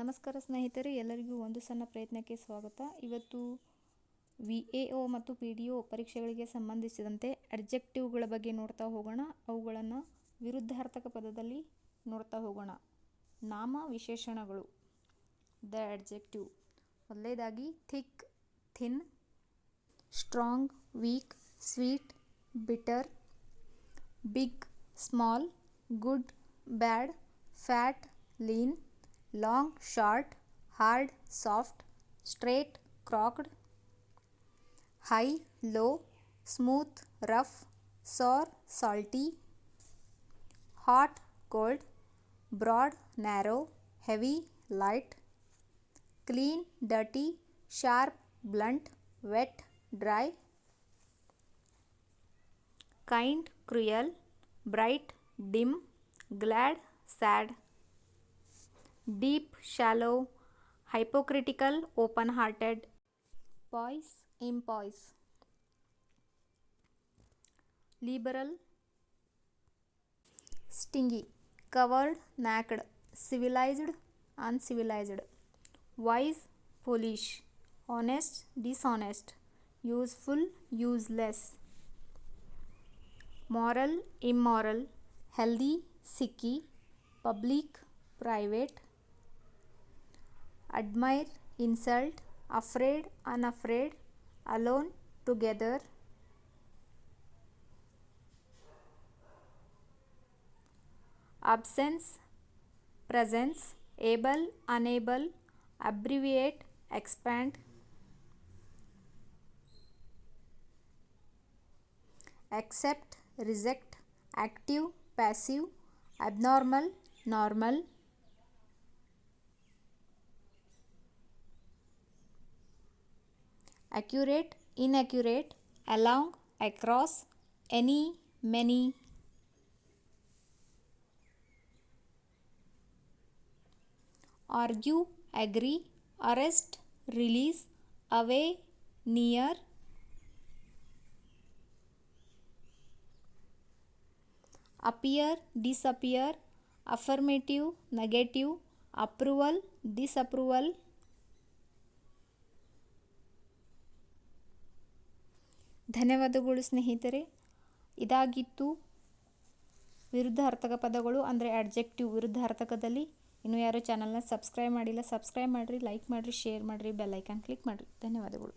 ನಮಸ್ಕಾರ ಸ್ನೇಹಿತರೆ, ಎಲ್ಲರಿಗೂ ಒಂದು ಸಣ್ಣ ಪ್ರಯತ್ನಕ್ಕೆ ಸ್ವಾಗತ. ಇವತ್ತು ವಿ ಎ ಒ ಮತ್ತು ಪಿ ಡಿ ಒ ಪರೀಕ್ಷೆಗಳಿಗೆ ಸಂಬಂಧಿಸಿದಂತೆ ಅಡ್ಜೆಕ್ಟಿವ್ಗಳ ಬಗ್ಗೆ ನೋಡ್ತಾ ಹೋಗೋಣ. ಅವುಗಳನ್ನು ವಿರುದ್ಧಾರ್ಥಕ ಪದದಲ್ಲಿ ನೋಡ್ತಾ ಹೋಗೋಣ. ನಾಮ ವಿಶೇಷಣಗಳು ದ ಅಡ್ಜೆಕ್ಟಿವ್. ಮೊದಲೇದಾಗಿ thick, thin, strong, weak, sweet, bitter, big, small, good, bad, fat, lean long short hard soft straight ಕ್ರಾಕ್ಡ್ high low smooth rough sir salty hot cold broad narrow heavy light clean dirty sharp blunt vet dry kind, cruel, bright, dim, glad, sad, deep, shallow, hypocritical, open hearted, poise, impoise, liberal, stingy, covered, naked, civilized, uncivilized, wise, foolish, honest, dishonest, useful, useless. Moral, immoral, healthy, sicky, public, private, admire, insult, afraid, unafraid, alone, together, absence, presence, able, unable, abbreviate, expand, accept, reject, active, passive, abnormal, normal, accurate, inaccurate, along, across, any, many, argue, agree, arrest, release, away, near, appear, disappear, affirmative, negative, approval, disapproval, ಧನ್ಯವಾದಗಳು ಸ್ನೇಹಿತರೆ. ಇದಾಗಿತ್ತು ವಿರುದ್ಧಾರ್ಥಕ ಪದಗಳು, ಅಂದರೆ adjective ವಿರುದ್ಧಾರ್ಥಕದಲ್ಲಿ. ಇನ್ನೂ ಯಾರೂ ಚಾನಲ್ನ subscribe ಮಾಡಿಲ್ಲ subscribe ಮಾಡಿರಿ ಲೈಕ್ ಮಾಡಿರಿ ಶೇರ್ ಮಾಡಿರಿ ಬೆಲ್ ಐಕಾನ್ ಕ್ಲಿಕ್ ಮಾಡಿರಿ. ಧನ್ಯವಾದಗಳು.